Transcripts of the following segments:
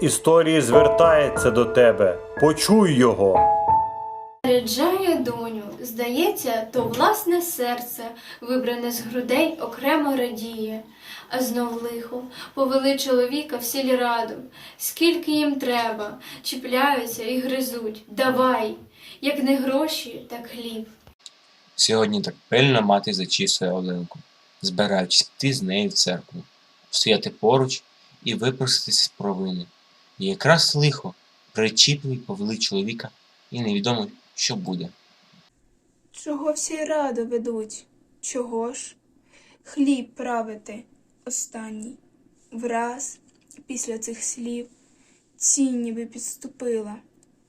Історії звертається до тебе. Почуй його. Ряджає доню, здається, то власне серце, вибране з грудей, окремо радіє. А знов лихо, повели чоловіка в сіль раду, скільки їм треба, чіпляються і гризуть. Давай, як не гроші, так хліб. Сьогодні так пильно мати зачісує Оленку, збираючись піти з нею в церкву, стояти поруч і випроситись з провини. І якраз лихо причіпили й повели чоловіка, і невідомо, що буде. Чого всі раду ведуть? Чого ж? Хліб правити останній. Враз після цих слів тінь ніби підступила,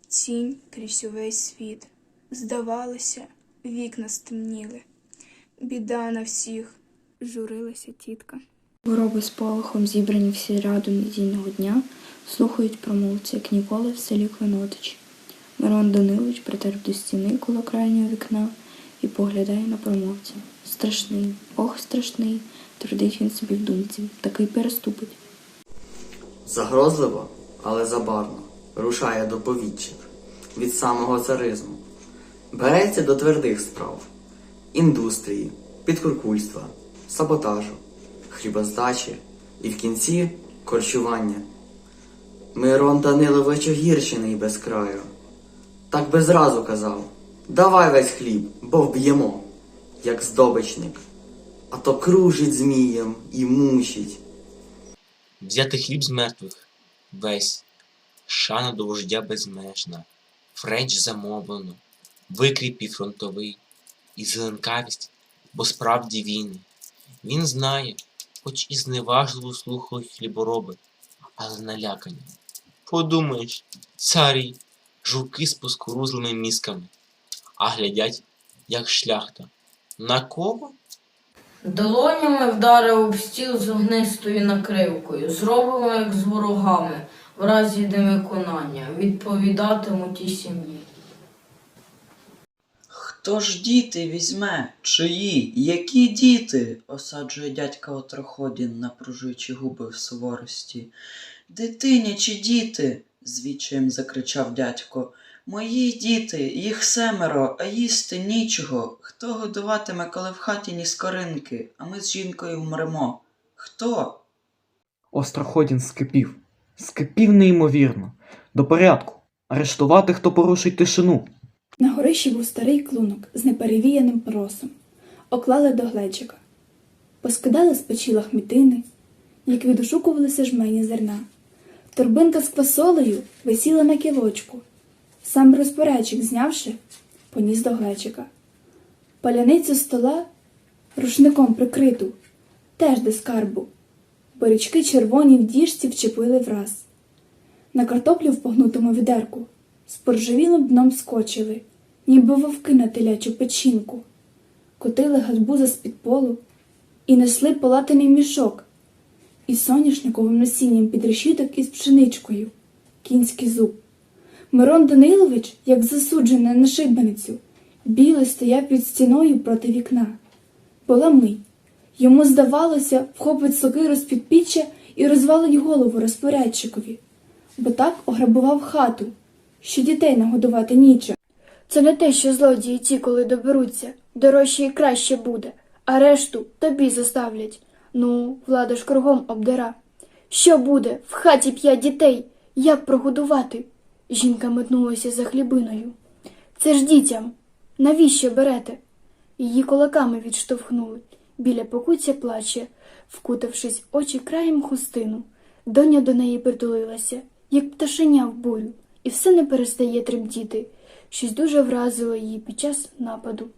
тінь крізь увесь світ. Здавалося, вікна стемніли. Біда на всіх, журилася тітка. Вороби з полохом зібрані всі раду недільного дня, слухають промовці, як ніколи в селі Клинотич. Мирон Данилович притерп до стіни коло крайнього вікна і поглядає на промовця. Страшний, ох, страшний, твердить він собі в думці, такий переступить. Загрозливо, але забарно, рушає до повіччих від самого царизму. Береться до твердих справ індустрії, підкуркульства, саботажу, хлібоздачі і в кінці корчування. Мирон Данилович огірчений без краю. Так би зразу казав Давай весь хліб, бо вб'ємо, як здобичник, а то кружить змієм і мучить. Взяти хліб з мертвих весь, шана до вождя безмежна, френч замовлено, викрій фронтовий, і зеленкавість, бо справді він. Він знає, хоч і зневажливо слухають хлібороби, але налякані. Подумаєш, царі, жуки з поскорузлими мізками, а глядять, як шляхта. На кого? Долонями вдарив об стіл з огнистою накривкою, зробимо, як з ворогами, в разі невиконання, відповідатимуть і сім'ї. Хто ж діти візьме? Чиї? Які діти? осаджує дядька Отроходін, напружуючи губи в суворості. Дитиня чи діти? звідчаєм закричав дядько. Мої діти, їх семеро, а їсти нічого. Хто годуватиме, коли в хаті ні скоринки, а ми з жінкою вмремо? Хто? Остроходін скипів. Скипів неймовірно. До порядку. Арештувати, хто порушить тишину. На горищі був старий клунок з неперевіяним просом. Оклали до глечика. Поскидали з печі лахмітини, як відошукувалися жмені зерна. Торбинка з квасолею висіла на кілочку. Сам розпорядчик, знявши, поніс до глечика. Паляницю стола рушником прикриту, теж до скарбу. Борічки червоні в діжці вчепили враз. На картоплю в погнутому відерку з поржавілим дном скочили, ніби вовки на телячу печінку, котили гадбуза з-під полу і несли полатаний мішок із соняшниковим насінням під решіток із пшеничкою, кінський зуб. Мирон Данилович, як засуджений на шибаницю, білий стояв під стіною проти вікна. Була мить. Йому здавалося, вхопить сокиру з під і розвалить голову розпорядчикові, бо так ограбував хату, що дітей нагодувати нічим. Це не те, що злодії ті, коли доберуться, дорожче і краще буде, а решту тобі заставлять. Ну, влада ж кругом обдира. Що буде? В хаті п'ять дітей. Як прогодувати? Жінка метнулася за хлібиною. Це ж дітям. Навіщо берете? Її кулаками відштовхнули. Біля покуття плаче, вкутавшись очі краєм хустину. Доня до неї притулилася, як пташеня в бурю, і все не перестає тремтіти. Щось дуже вразило її під час нападу.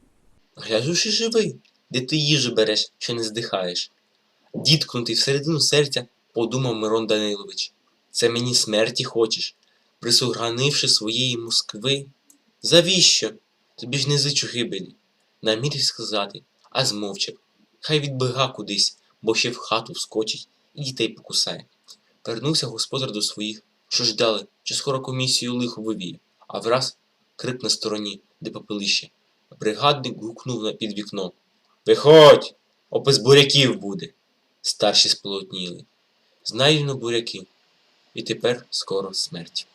Гляжу, що живий, де ти їжу береш, що не здихаєш. Діткнутий всередину серця, подумав Мирон Данилович. Це мені смерті хочеш, присугранивши своєї Москви? Завіщо? Тобі ж не зичу гибелі. Намірів сказати, а змовчав. Хай відбіга кудись, бо ще в хату вскочить і дітей покусає. Вернувся господар до своїх, що ждали, що скоро комісію лихо вивіє, а враз крик на стороні, де попелище. Бригадник гукнув під вікно. Виходь! Опис буряків буде. Старші сполотніли. Знайдено буряки. і тепер скоро смерть.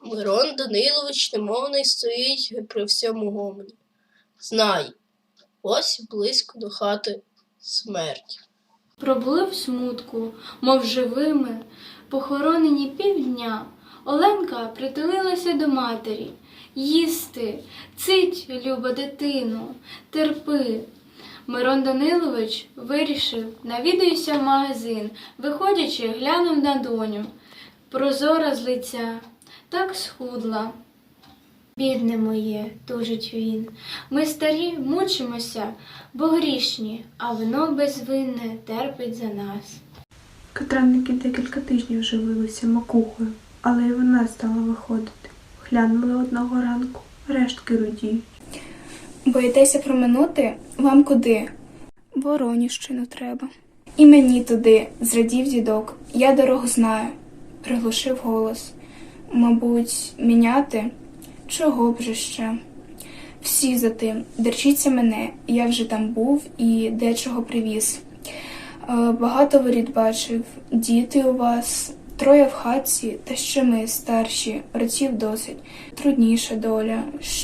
Мирон Данилович немовний стоїть при всьому гомоні. Знай, ось близько до хати смерть. Пробули в смутку, мов живими, похоронені півдня. Оленка притулилася до матері. Їсти, цить, люба дитину, терпи. Мирон Данилович вирішив, навідаюся в магазин, виходячи, глянув на доню. Прозора з лиця, так схудла. Бідне моє, тужить він. Ми старі мучимося, бо грішні, а воно безвинне терпить за нас. Катранники декілька тижнів живилися макухою, але й вона стала виходити. Глянули одного ранку, рештки рудіють. Боїтеся проминути? Вам куди? Вороніщину треба. І мені туди, зрадів дідок. Я дорогу знаю, приглушив голос. Мабуть, міняти? Чого б же ще? Всі за тим, дерчіться мене, я вже там був і дечого привіз. Е, Багато воріт бачив, діти у вас, троє в хатці, та ще ми старші, братів досить, трудніша доля.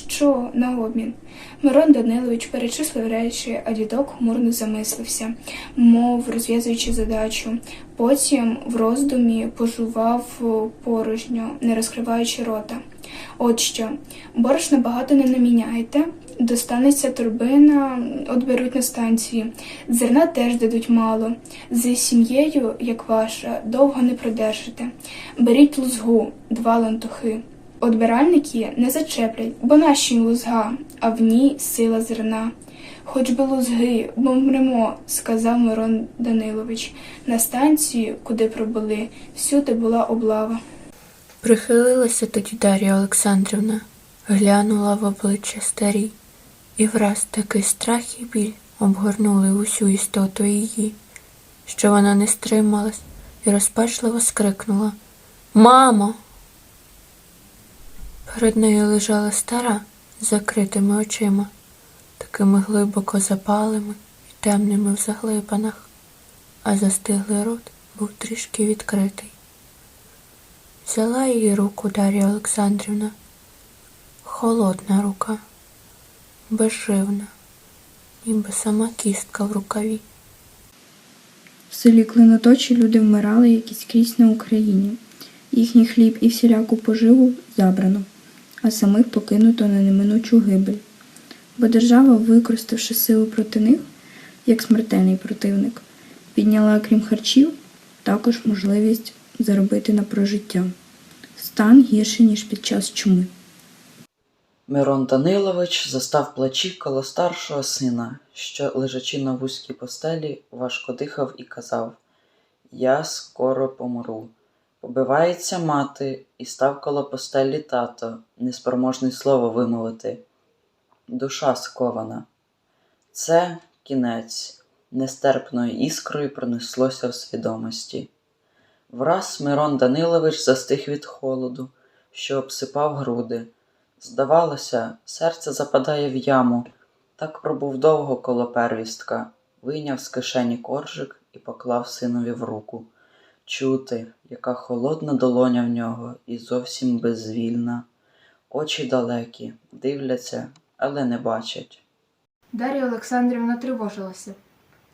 Що на обмін? Мирон Данилович перечислив речі, а дідок хмурно замислився, мов розв'язуючи задачу. Потім в роздумі пожував порожньо, не розкриваючи рота. От що, борошна багато не наміняйте, достанеться турбина, от беруть на станції. Зерна теж дадуть мало. З сім'єю, як ваша, довго не продержите. Беріть лузгу, два лантухи. Отбиральники не зачеплять, бо наші лузга, а в ній сила зерна. Хоч би лузги, бо вмремо, сказав Мирон Данилович. На станції, куди пробули, всюди була облава. Прихилилася тоді Дар'я Олександрівна, глянула в обличчя старій, і враз такий страх і біль обгорнули усю істоту її, що вона не стрималась і розпачливо скрикнула Мамо! Перед нею лежала стара з закритими очима, такими глибоко запалими і темними в заглибанах, а застиглий рот був трішки відкритий. Взяла її руку Дар'я Олександрівна. Холодна рука, безживна, ніби сама кістка в рукаві. В селі Клиноточі люди вмирали, як і скрізь на Україні. Їхній хліб і всіляку поживу забрано, а самих покинуто на неминучу гибель. Бо держава, використавши силу проти них, як смертельний противник, підняла, крім харчів, також можливість заробити на прожиття. Стан гірший, ніж під час чуми. Мирон Данилович застав плачі коло старшого сина, що, лежачи на вузькій постелі, важко дихав і казав Я скоро помру. Побивається мати, і став коло постелі тато, неспроможний слово вимовити. Душа скована. Це кінець, нестерпною іскрою пронеслося в свідомості. Враз Мирон Данилович застиг від холоду, що обсипав груди. Здавалося, серце западає в яму. Так пробув довго коло первістка, вийняв з кишені коржик і поклав синові в руку. Чути, яка холодна долоня в нього і зовсім безвільна. Очі далекі, дивляться, але не бачать. Дар'я Олександрівна тривожилася,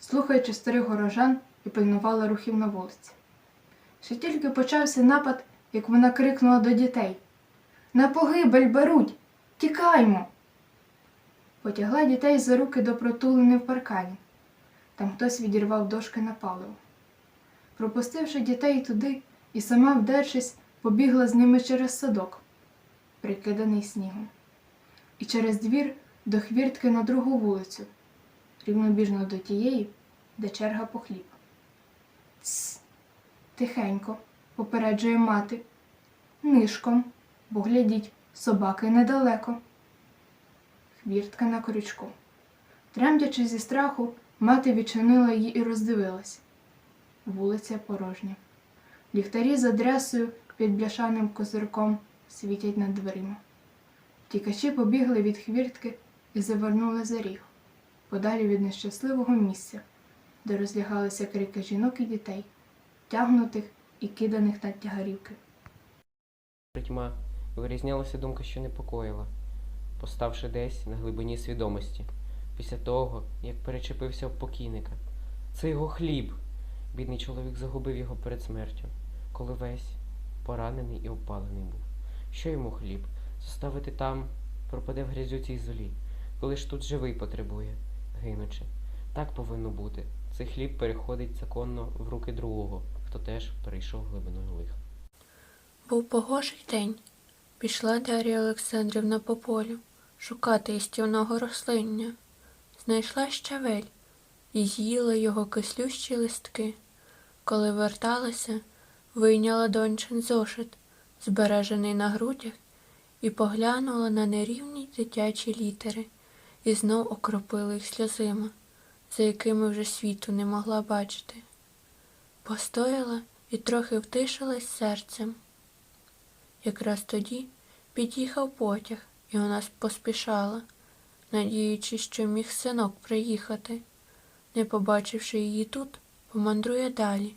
слухаючи старих горожан і пильнувала рухів на вулиці. Ще тільки почався напад, як вона крикнула до дітей На погибель беруть! Тікаймо! Потягла дітей за руки до протулини в паркані. Там хтось відірвав дошки на паливо. Пропустивши дітей туди і сама, вдершись, побігла з ними через садок, прикиданий снігом, і через двір до хвіртки на другу вулицю, рівнобіжно до тієї, де черга по хліб. Тихенько, попереджує мати, нишком, бо глядіть, собаки недалеко. Хвіртка на крючку. Тремтячи зі страху, мати відчинила її і роздивилась. Вулиця порожня. Ліхтарі з адресою під бляшаним козирком світять над дверима. Тікачі побігли від хвіртки і завернули за ріг, подалі від нещасливого місця, де розлягалися крики жінок і дітей, тягнутих і киданих на тягарівки. Тьма вирізнялася думка, що непокоїла, поставши десь на глибині свідомості, після того, як перечепився об покійника. Це його хліб. Бідний чоловік загубив його перед смертю, коли весь поранений і обпалений був. Що йому хліб? Заставити там пропаде в грязю цій золі, коли ж тут живий потребує, гинучи. Так повинно бути. Цей хліб переходить законно в руки другого, хто теж перейшов глибиною лиха. Був погожий день. Пішла Дар'я Олександрівна по полю шукати їстівного рослиння. Знайшла щавель і з'їла його кислющі листки. Коли верталася, вийняла дончин зошит, збережений на грудях, і поглянула на нерівні дитячі літери, і знов окропила їх сльозима, за якими вже світу не могла бачити. Постояла і трохи втишилась серцем. Якраз тоді під'їхав потяг, і вона поспішала, надіючись, що міг синок приїхати. Не побачивши її тут, помандрує далі,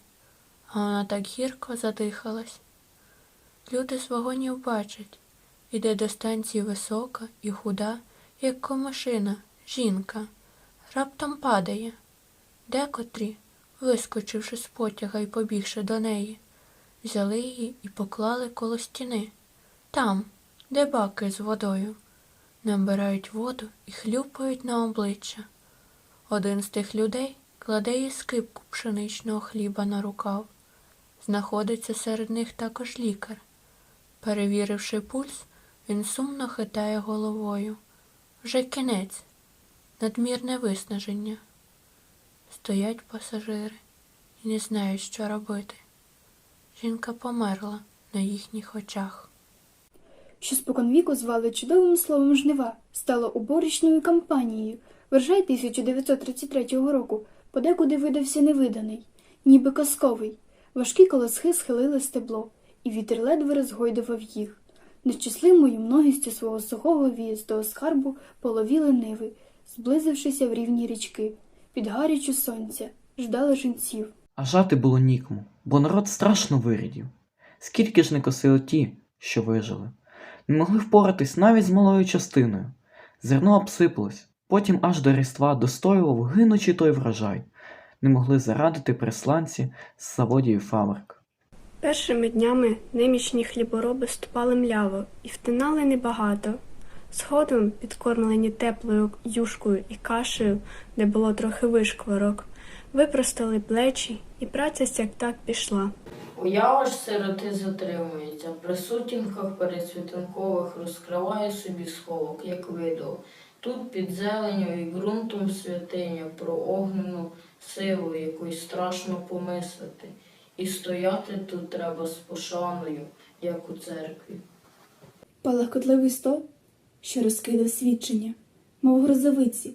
а вона так гірко задихалась. Люди з вагонів бачать, іде до станції висока і худа, як комашина, жінка, раптом падає. Декотрі, вискочивши з потяга і побігши до неї, взяли її і поклали коло стіни. Там, де баки з водою, набирають воду і хлюпають на обличчя. Один з тих людей кладе їй скипку пшеничного хліба на рукав. Знаходиться серед них також лікар. Перевіривши пульс, він сумно хитає головою. Вже кінець, надмірне виснаження. Стоять пасажири і не знають, що робити. Жінка померла на їхніх очах. що споконвіку звали чудовим словом жнива, стало уборочною кампанією. Врожай 1933 року подекуди видався невиданий, ніби казковий. Важкі колосхи схилили стебло, і вітер ледве розгойдував їх. Нещасливою многістю свого сухого в'їздого скарбу половіли ниви, зблизившися в рівні річки, під гарячу сонця, ждали жінців. А жати було нікому, бо народ страшно вирідів. Скільки ж не косили ті, що вижили, не могли впоратись навіть з малою частиною. Зерно обсипалось, потім аж до різдва достоював гинучий той врожай, не могли зарадити присланці з заводів і фабрик. Першими днями немічні хлібороби ступали мляво і втинали небагато. Згодом, підкормлені теплою юшкою і кашею, де було трохи вишкварок, випростали плечі, і праця сяк так пішла. Уява ж сироти затримується, при сутінках передсвітанкових розкриває собі сховок, як видов. Тут під зеленю і ґрунтом святиня про огнену силу, якої страшно помислити. І стояти тут треба з пошаною, як у церкві. Палахкотливий стовп, що розкидав свідчення, мов грозовиці,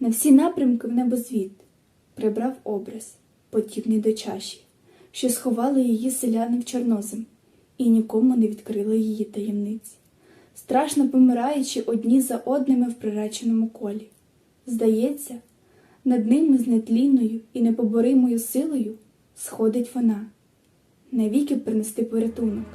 на всі напрямки в небозвід, прибрав образ, подібний до чаші, що сховали її селяни в чорнозем, і нікому не відкрили її таємниць, страшно помираючи одні за одними в приреченому колі. Здається, над ними з нетлінною і непоборимою силою сходить вона, навіки принести порятунок.